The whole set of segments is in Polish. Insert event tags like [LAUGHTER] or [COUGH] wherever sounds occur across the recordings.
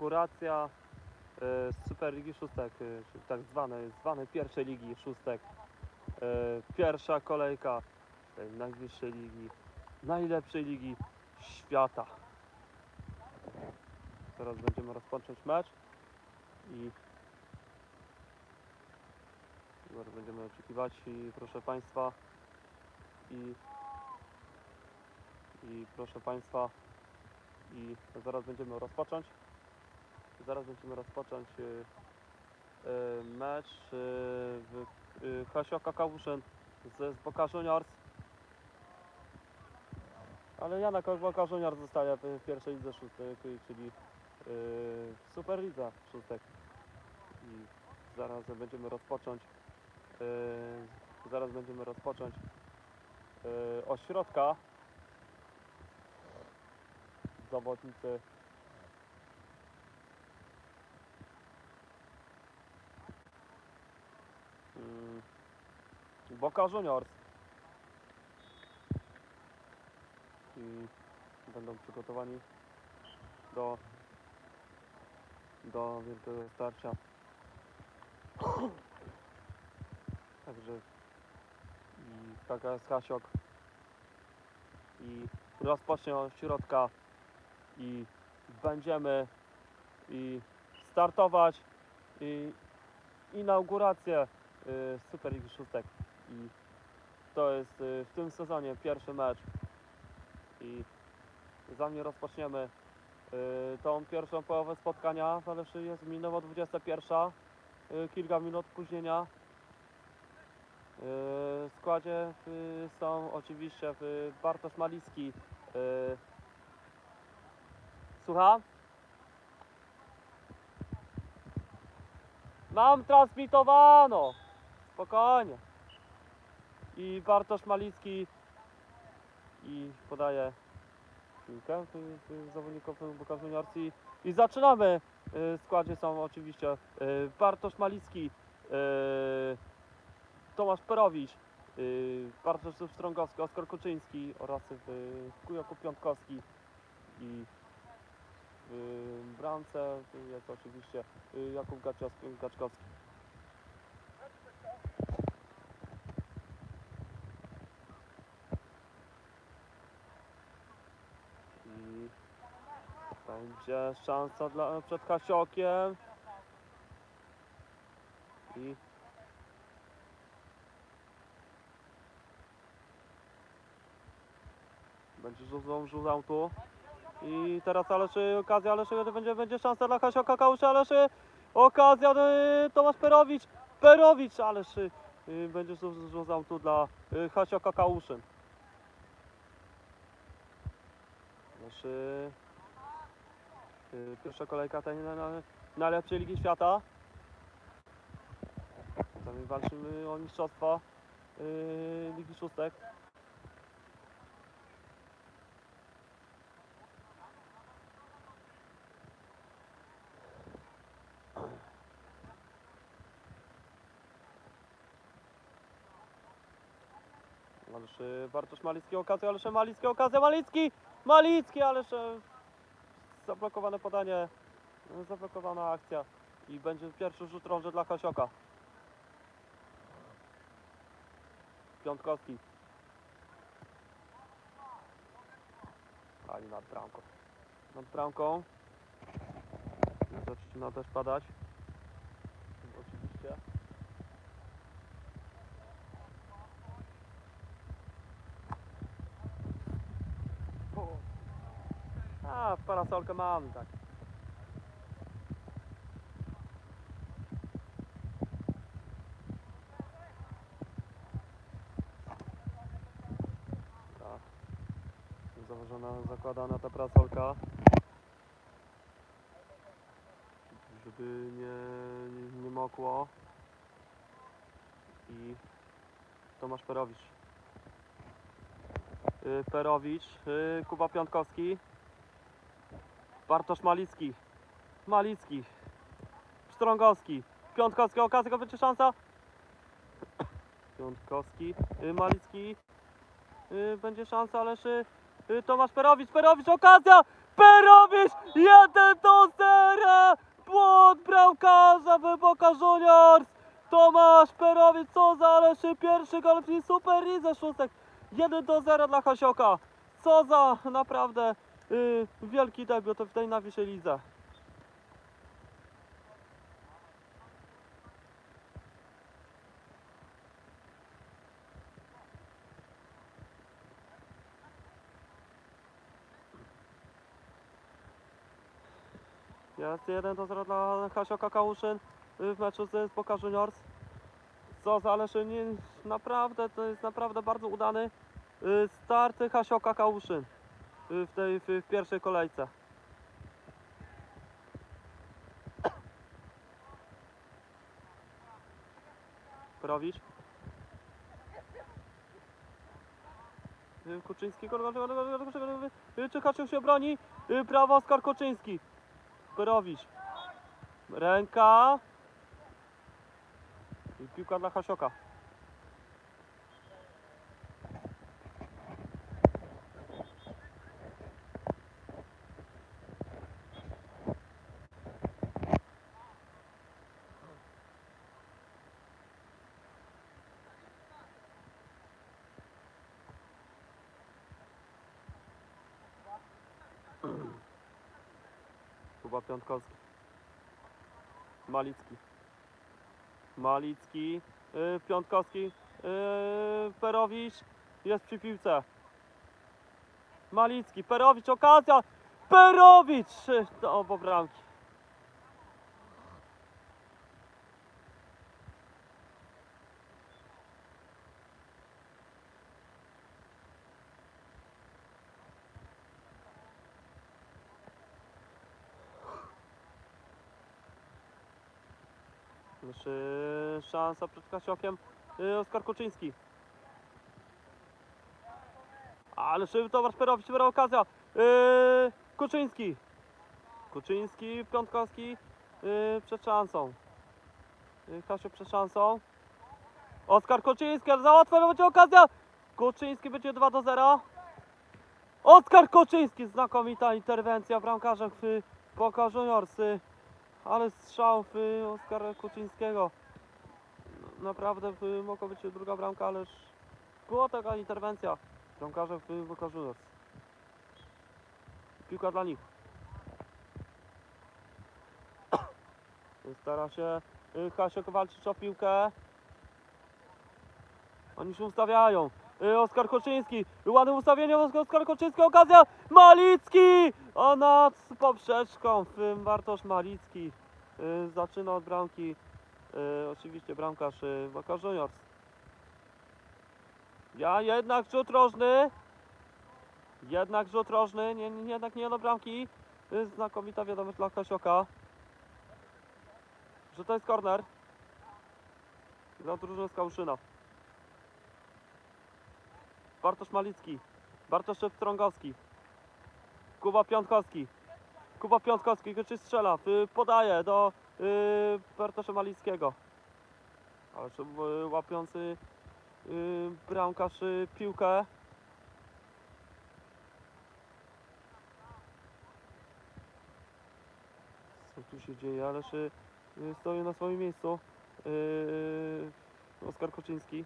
inauguracja e, Superligi Szóstek, e, tak zwanej, zwanej pierwszej ligi szóstek. E, Pierwsza kolejka najwyższej ligi, najlepszej ligi świata. Teraz będziemy rozpocząć mecz i zaraz będziemy oczekiwać i proszę Państwa i i proszę Państwa i zaraz będziemy rozpocząć zaraz będziemy rozpocząć y, y, mecz y, w y, Hasioka Kałuszyn z, z Boca Juniors. Ale Janek Boca Juniors zostaje w pierwszej lidze szóstek, czyli w Superlidze szóstek i zaraz będziemy rozpocząć zaraz będziemy rozpocząć ośrodka. Zawodnicy Boca Juniors. I będą przygotowani do do wielkiego starcia. Także i KKS Hasiok i rozpocznie od środka. I będziemy i startować. I inaugurację y, Superligi Szóstek i to jest y, w tym sezonie pierwszy mecz i zanim rozpoczniemy y, tą pierwszą połowę spotkania, zależy jest minęło 21, y, kilka minut opóźnienia. W składzie są oczywiście Bartosz Malicki, y, Słucham? Mam transmitowano. Spokojnie. I Bartosz Malicki i podaje piłkę y, y, zawodnikom Boka i, i zaczynamy. Y, W składzie są oczywiście y, Bartosz Malicki, y, Tomasz Perowicz, y, Bartosz Strągowski, Oskar Kuczyński oraz y, Jakub Piątkowski i w bramce jest oczywiście y, Jakub Gaczkowski. I będzie szansa dla, przed Hasiokiem. I będzie rzucał, rzucał tu. I teraz Aleszy, okazja Aleszy, będzie, będzie szansa dla Hasioka Kałuszy, Aleszy, okazja y, Tomasz Perowicz, Perowicz, Aleszy, y, będzie rzu- rzucał tu dla y, Hasioka Kałuszyn. Aleszy, pierwsza kolejka tej na, na, najlepszej Ligi Świata. Tam walczymy o mistrzostwa y, Ligi Szóstek. Ależ y, Bartosz Malicki okazja, ależ Malicki okazja, Malicki! Malicki, ależ y, zablokowane podanie, zablokowana akcja i będzie pierwszy rzut rąży dla Hasioka. Piątkowski. Ali nad bramką. Nad bramką. Zaczyna też padać. Oczywiście. A, parasolkę mam, tak. Zakładana ta parasolka. Żeby nie, nie, nie mokło. I Tomasz Perowicz. Y, Perowicz, y, Kuba Piątkowski. Bartosz Malicki. Malicki. Strągowski. Piątkowski, okazja, będzie szansa. Piątkowski, y, Malicki. Y, Będzie szansa, ależ y, Tomasz Perowicz, Perowicz, okazja! Perowicz! 1 do 0! od bramkarza Wyboka Juniors! Tomasz Perowicz, co za aleszy pierwszy gol w Super Lidze szóstek. 1 do 0 dla Hasioka. Co za naprawdę y, wielki debiut w tej najwyższej lidze. Jest 1 do 0 dla Hasioka Kałuszyn y, w meczu z Boca Juniors. Co za aleszy, nie, naprawdę, to jest naprawdę bardzo udany y, start Hasioka Kałuszyn y, Y, w tej w, pierwszej kolejce. Prawicz. Koczyński, Czekaczył się broni, y, prawo Oskar Koczyński. Perowicz. Ręka. I piłka dla Hasioka. Kuba Piątkowski. Malicki. Malicki. Yy, Piątkowski. Yy, Perowicz. Jest przy piłce. Malicki. Perowicz. Okazja. Perowicz. Do obo bramki. Jeszcze szansa przed Kasiokiem. Yy, Oskar Kuczyński. Ale szyb Tomasz Perowicz, dobra okazja. Yy, Kuczyński. Kuczyński, Piątkowski yy, przed szansą. Yy, przed szansą. Oskar Kuczyński, ale za będzie okazja. Kuczyński będzie 2 do 0. Oskar Kuczyński, znakomita interwencja bramkarza w Boca Juniors. Yy, ale strzał w Oskara Kuczyńskiego. Naprawdę mogła być druga bramka, ależ była taka interwencja bramkarza w Boca Juniors. Piłka dla nich. Stara się y, Hasiok walczyć o piłkę. Oni się ustawiają. Y, Oskar Koczyński. Ładne ustawienie Oskar- Koczyński. Okazja. Malicki! A nad poprzeczką Bartosz Malicki. Y, Zaczyna od bramki. Y, Oczywiście bramkarz y, Boca Juniors. Ja jednak rzut rożny. Jednak rzut rożny. Nie, nie, jednak nie do bramki. Znakomita wiadomość dla Kasioka. Że to jest korner. Dla drużyny z Kałuszyna. Bartosz Malicki. Bartosz Strągowski. Kuba Piątkowski. Kuba Piątkowski, czy strzela, podaje do y, Bartosza Malickiego. Ale czy, y, łapiący y, bramkarz y, piłkę. Co tu się dzieje? Ależ y, stoi na swoim miejscu. Oskar Koczyński.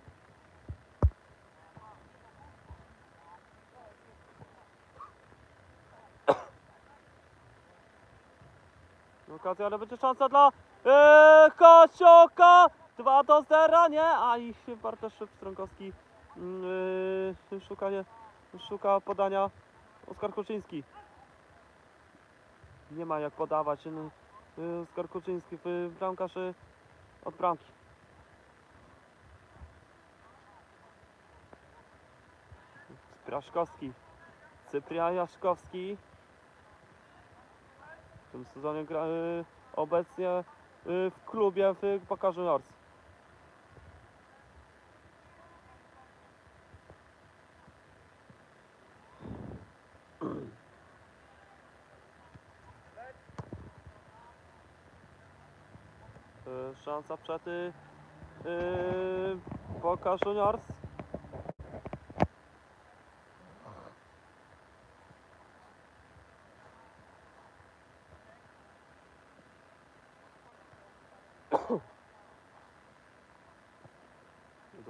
Okazja, ale będzie szansa dla yy, Kasioka! 2 do 0, nie? A i Bartosz Strągowski yy, szuka, nie, szuka podania Oskar Kuczyński. Nie ma jak podawać. Yy, Oskar Kuczyński, yy, bramkarz yy, od bramki. Spraszkowski. Cyprian Jaszkowski. Tym sezonie gra y, obecnie y, w klubie w Boca Juniors. Y, Szansa przed y, y, Boca.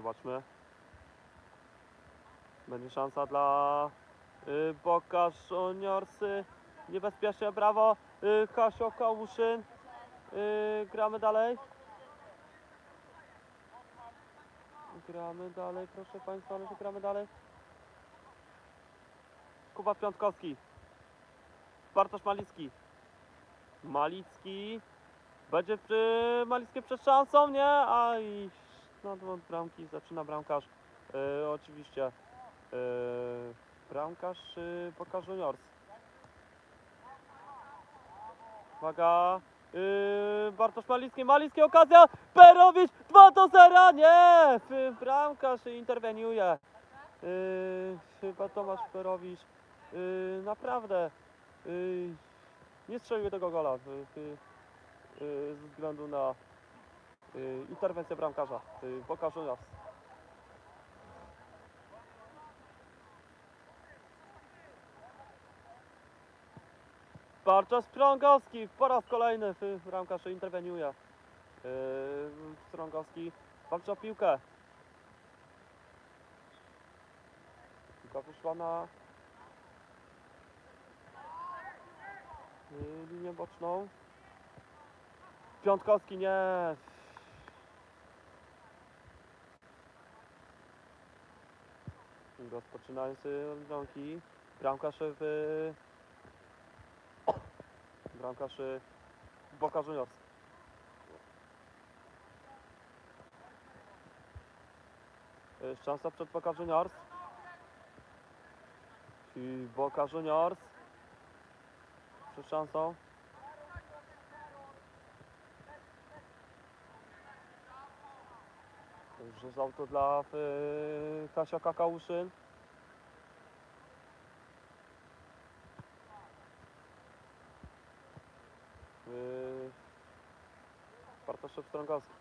Zobaczmy. Będzie szansa dla y, Boka Juniorsy. Niebezpiecznie, brawo. Y, Kasio Kałuszyn. Y, gramy dalej. Gramy dalej, proszę Państwa, ale że gramy dalej. Kuba Piątkowski. Bartosz Malicki. Malicki. Będzie przy Malickie przed szansą, nie? A dwa bramki zaczyna bramkarz. E, oczywiście. E, bramkarz y, Boca Juniors. Uwaga. Yy, Bartosz Malicki, Malicki okazja, Perowicz 2 do 0, nie! Bramkarz interweniuje. Yy, chyba Tomasz Perowicz. Yy, naprawdę nie strzelił tego gola yy, ze względu na yy, interwencję bramkarza yy, Boca Juniors. Bartosz Strągowski po raz kolejny bramkarz interweniuje. Yy, Strągowski walczy o piłkę. Piłka wyszła na linię boczną. Piątkowski nie. Rozpoczynający bramki. Bramkarz w bramkarz Boca Juniors. Szansa przed Boca Juniors. I Boca Juniors. Przed szansą. Już auto dla y, Kasia Kakauszyn. Yy, Bartosz Strągowski.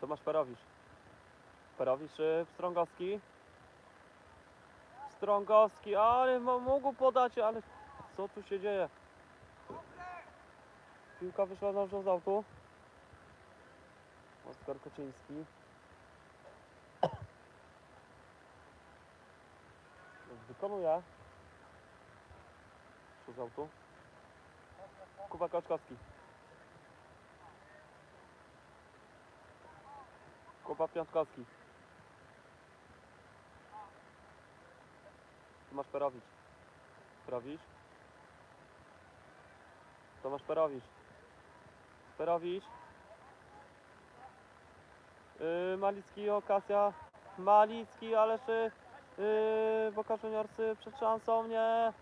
Tomasz Perowicz. Perowicz, yy, Strągowski. Strągowski, ale mógł podać, ale co tu się dzieje? Piłka wyszła na z autu. Oskar Koczyński. Wykonuje. z autu. Kuba Kaczkowski. Kuba Piątkowski. Tomasz Perowicz. Perowicz. Tomasz Perowicz. Perowicz. Yy, Malicki, okazja. Malicki, ależ yy, Boka Juniorsy przed szansą, nie.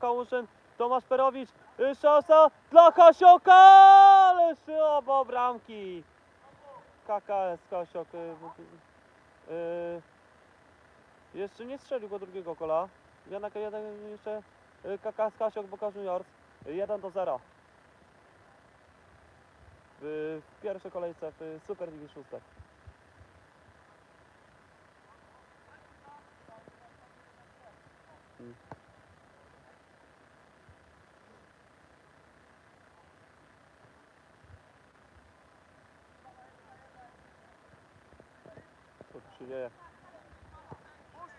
Kałuszyn, Tomasz Perowicz, yy, szansa dla Hasioka, ależ obo bramki. KKS Hasiok. Yy, jeszcze nie strzelił go drugiego kola. Jednak jeden jeszcze yy, KKS Hasiok Boka Juniors. 1 do 0. W, pierwszej kolejce w Super Ligi dzieje?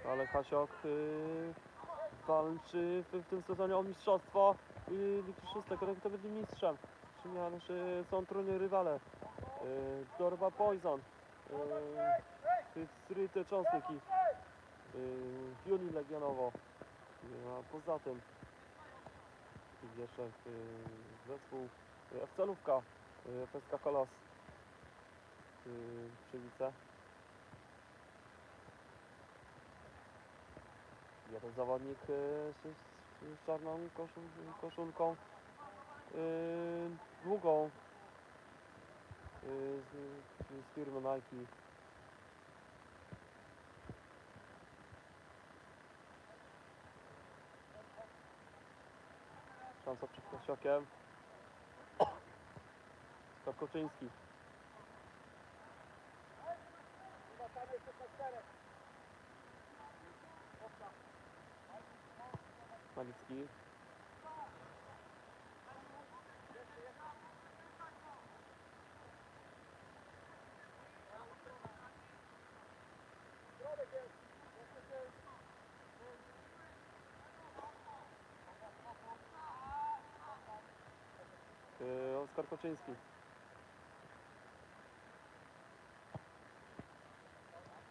Ale Hasiok yy, walczy w, w tym sezonie o mistrzostwo yy, Ligi Szóstek. Kto będzie mistrzem? Ależ yy, są trudni rywale. Yy, Dorba Poison. Stryte Cząstki. Yy, Juni Legionowo. Yy, a poza tym jeszcze zespół yy, FSK Kolos. Przywice. Jeden zawodnik z, czarną koszul, koszulką długą yy, z, z firmy Nike. Szansa przed Kosiokiem. Kokoczyński. Malicki. Oskar.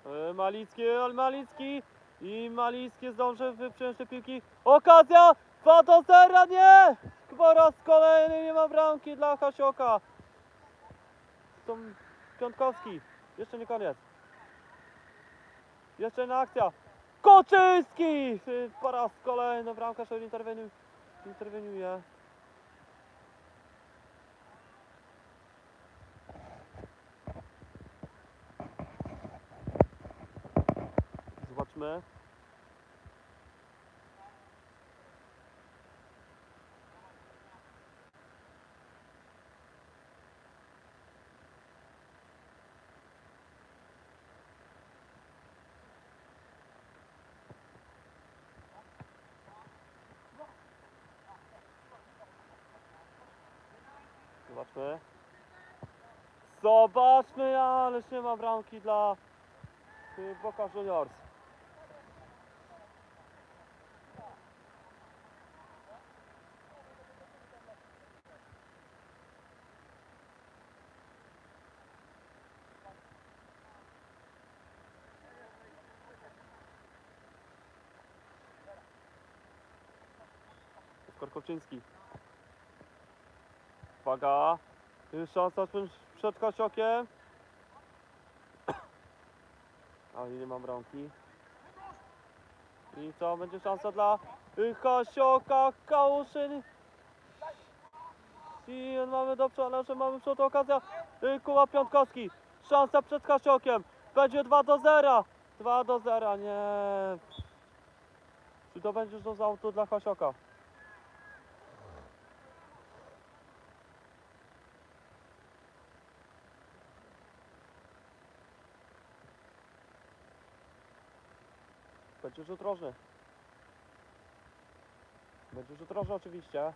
E, Malicki, Malicki i Malicki zdąży wyprząć te piłki. Okazja! 2 do 0, nie! Po raz kolejny nie ma bramki dla Hasioka. To Piątkowski. Jeszcze nie koniec. Jeszcze jedna akcja. Koczyński! Po raz kolejny bramkarz interweniuje. interweniuje. Zobaczmy. Zobaczmy. Zobaczmy, ależ nie ma bramki dla y, Boca Juniors. Oskar Koczyński. Uwaga. Szansa przed- przed Kasiokiem. [COUGHS] Ale nie mam bramki. I co? Będzie szansa dla Kasioka, Kałuszyn. I mamy do że mamy przed okazja. Y, Kuba Piątkowski. Szansa przed Kasiokiem. Będzie 2 do 0. 2 do 0, nie. Czy to będzie to auto dla Kasioka? Będzie rzut rożny. Będzie rzut rożny oczywiście.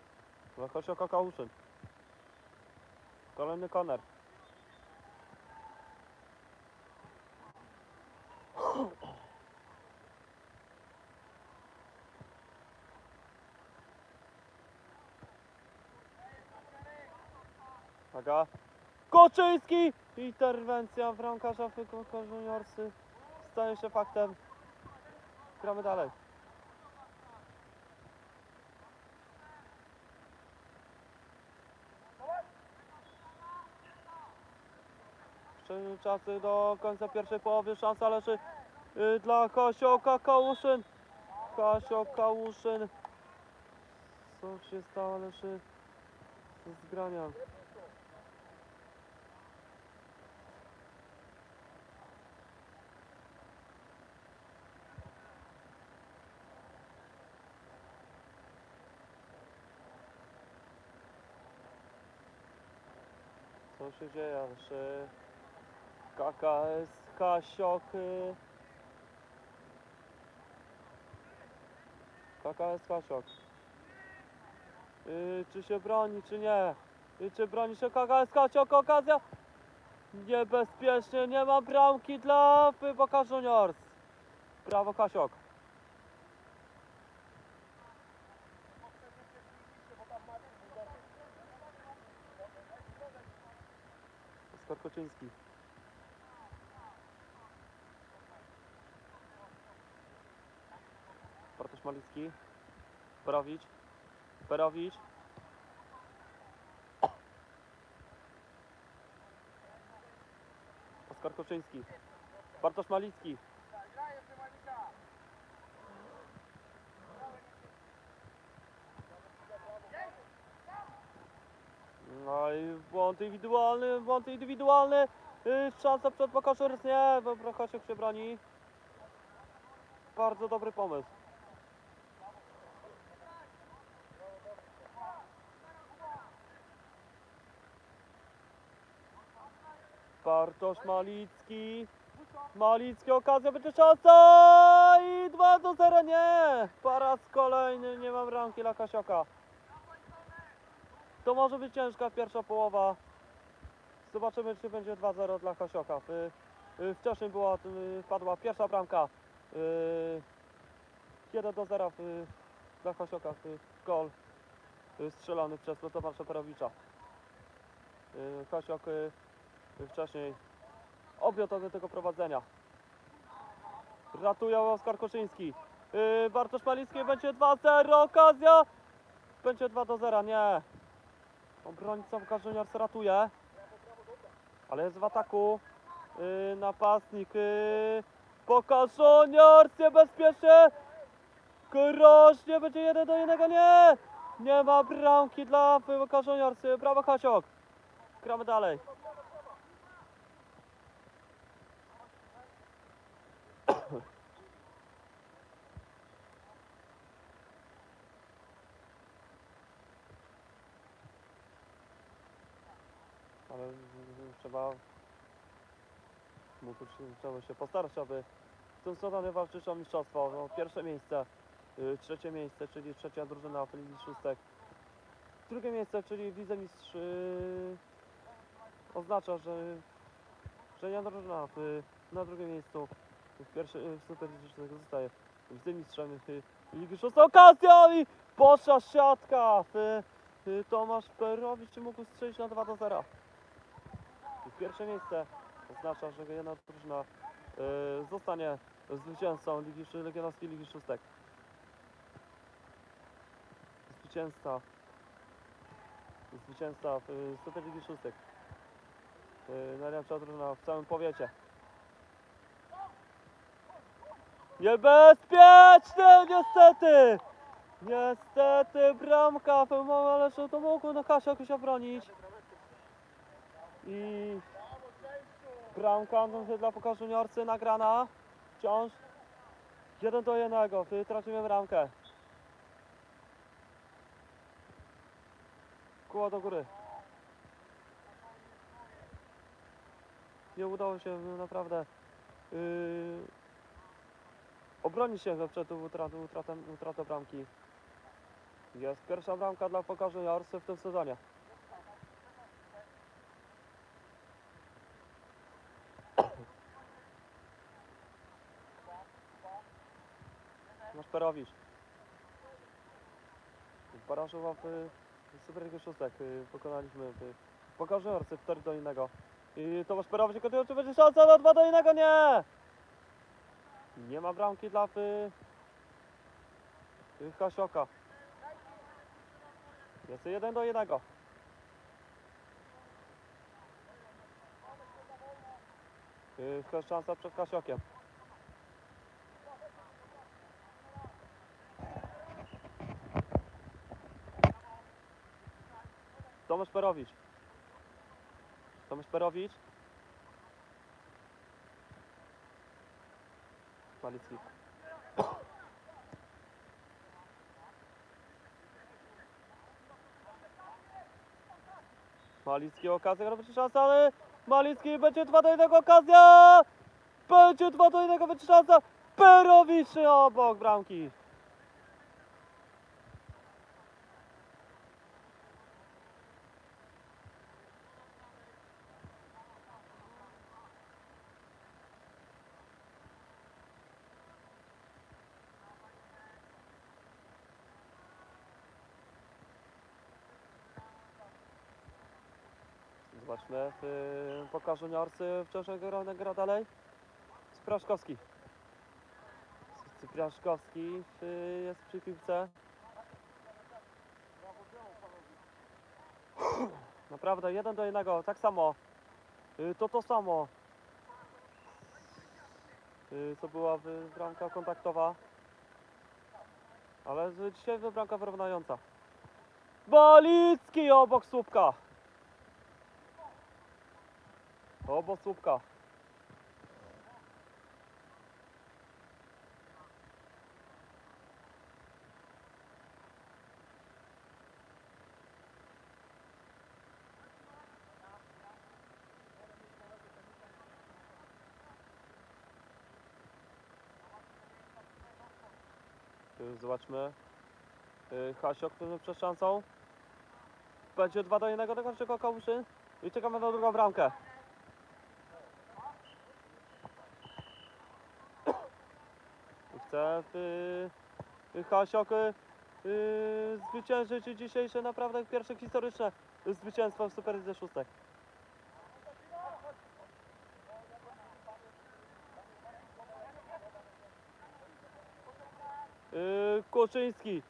Dla Kasioka Kałuszyn. Kolejny koner. Uwaga. Koczyński! Interwencja bramkarza Wykońka Juniorsy staje się faktem. Gramy dalej. Czasy do końca pierwszej połowy. Szansa leży y, dla Kasioka Kałuszyn. Kasio Kałuszyn. Co się stało leży z grania? Co się dzieje? Czy KKS Kasiok y, KKS Kasiok y, Czy się broni, czy nie? Y, Czy broni się KKS Kasiok? Okazja Niebezpiecznie, nie ma bramki dla Boca Juniors Brawo Kasiok Oskar Koczyński. Bartosz Malicki. Perowicz. Perowicz. Oskar Koczyński. Bartosz Malicki. No i błąd indywidualny, błąd indywidualny. Yy, szansa przed Bokaszurs, nie, bo Prokosiuk się. Bardzo dobry pomysł. Bartosz Malicki. Malicki, okazja, będzie szansa i 2 do 0, nie! Po raz kolejny nie mam bramki dla Kasioka. To może być ciężka pierwsza połowa. Zobaczymy, czy będzie 2-0 dla Kasioka. Y, Wcześniej była, y, padła pierwsza bramka. Y, 1 do 0 y, dla Kasioka. y, Gol strzelony przez Lotowa Szeperowicza. Kasiok y, wcześniej objął tego prowadzenia. Ratuje Oskar Koszyński. Bartosz Malicki będzie 2-0, okazja! Będzie 2 do 0, nie. Obrońca Łukasz Juniors ratuje. Ale jest w ataku. Yy, napastnik. Yy, Pokaż Juniors niebezpiecznie. Groźnie będzie 1 do 1, nie! Nie ma bramki dla Juniors. Brawo Kasiok. Gramy dalej. ale mm, trzeba się- trzeba się postarać, aby w tym sezonie walczyć o mistrzostwo. No, pierwsze miejsce, y, trzecie miejsce, czyli trzecia drużyna w Ligi Szóstek. Drugie miejsce, czyli wicemistrz y, oznacza, że, że jedna drużyna w, na drugim miejscu w pierwszej w Super Lidze Szóstek zostaje wicemistrzem y, Ligi Szóstek. Okazja i poszła siatka! Y, y, Tomasz Perowicz mógł strzelić na 2 do 0. Pierwsze miejsce oznacza, że jedna drużyna y, zostanie zwycięzcą Ligi, Legionowskiej Ligi Szóstek. Zwycięzca zwycięzca w Super Ligi Szóstek. Y, najlepsza drużyna w całym powiecie. Niebezpieczny niestety! Niestety bramka, ale że to mógł na Kasia jakoś obronić. I bramka dla pokazu juniorcy nagrana. Wciąż 1 do 1. Tracimy bramkę. Kóło do góry. Nie udało się no, naprawdę yy, obronić się przed utratą, utratą, utratą bramki. Jest pierwsza bramka dla pokazu juniorcy w tym sezonie. Masz Perowicz. Parażowa w Superliga Szóstek. y, Pokonaliśmy w Pokażę Orcy 4 do innego. I Tomasz Perowicz kontynuuje, czy będzie szansa na 2 do innego? Nie! Nie ma bramki dla y, y, Kasioka. Jest 1 do 1. Y, Szansa przed Kasiokiem. Tomasz Perowicz. Tomasz Perowicz. Malicki. Malicki okazja, robi szansa, ale Malicki będzie 2 do 1 okazja! Będzie 2 do 1, będzie szansa! Perowicz obok bramki. Zobaczmy, w pokaż juniorcy wciąż gra, gra dalej. Spraszkowski. Spraszkowski y, jest przy piłce. Naprawdę, jeden do jednego, tak samo. Y, To to samo. Y, Co była y, bramka kontaktowa. Ale dzisiaj bramka wyrównująca. Balicki obok słupka. Obok słupka. Y, Zobaczmy. Y, Hasio, który przed szansą. Będzie 2 do 1 do każdego kołuszy. I czekamy na drugą bramkę. Chce y, y, Hasiok y, y, dzisiejsze naprawdę pierwsze historyczne zwycięstwo w Superlidze szóstek. Yy, Kuczyński.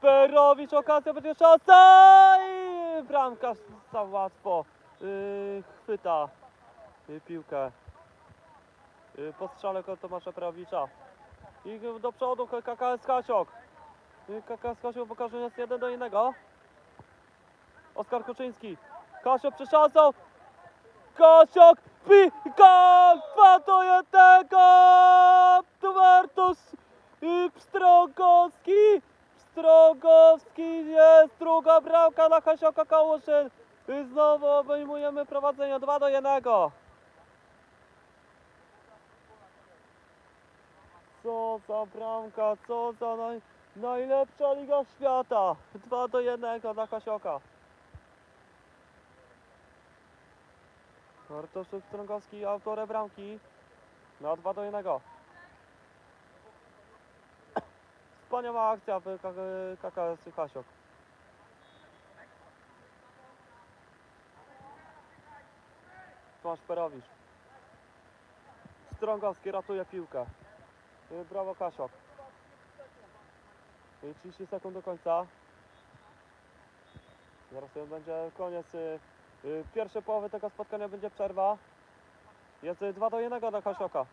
Perowicz, okazja będzie szansa i bramka za łatwo yy, chwyta yy, piłkę. Yy, po strzale Tomasza Perowicza. I do przodu KKS Kasiok. KKS Kasiok pokaże nas jeden do innego. Oskar Kuczyński. Kasiok przy szansą. Kasiok, pika, dwa do jednego. Tumartus i Pstrągowski. Pstrągowski jest druga bramka dla Kasioka Kałuszyn. I znowu obejmujemy prowadzenie 2 do 1. Co za bramka, co za naj, najlepsza liga świata. 2 do 1 dla Kasioka. Bartosz Pstrągowski autorem bramki na 2 do 1. Wspaniała akcja w KKS Kasiok. Tomasz Perowicz. Strągowski ratuje piłkę. Y, Brawo Kasiok. Y, 30 sekund do końca. Zaraz y, będzie koniec y, y, pierwszej połowy tego spotkania będzie przerwa. Jest 2 do 1 dla Kasioka.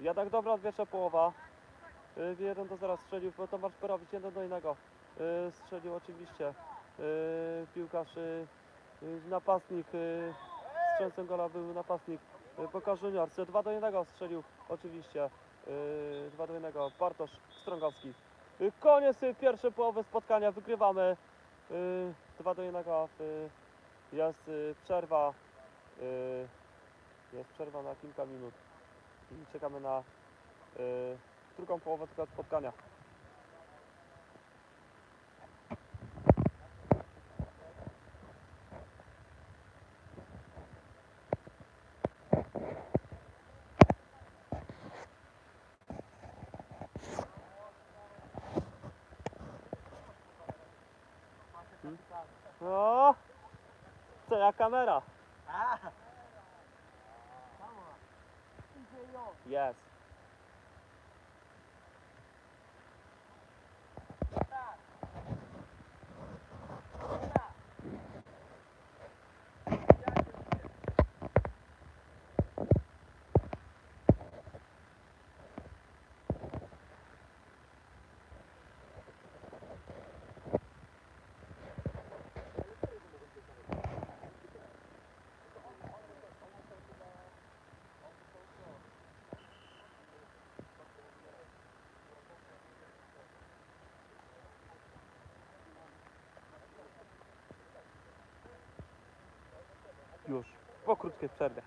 Jednak dobra pierwsza połowa. Y, 1 do 0 strzelił Tomasz Perowicz 1 do 1. Y, Strzelił oczywiście y, piłkarz, y, y, napastnik. y, Strzelcem gola był napastnik y, Boka Juniors. 2 do 1 strzelił oczywiście. y, 2 do 1 Bartosz Strągowski. Y, Koniec y, pierwszej połowy spotkania. Wygrywamy y, 2 do 1. y, Jest y, przerwa. y, Jest przerwa na kilka minut. I czekamy na y, drugą połowę tego spotkania. O! Co ja kamera? Yes. Już. Po krótkiej przerwie.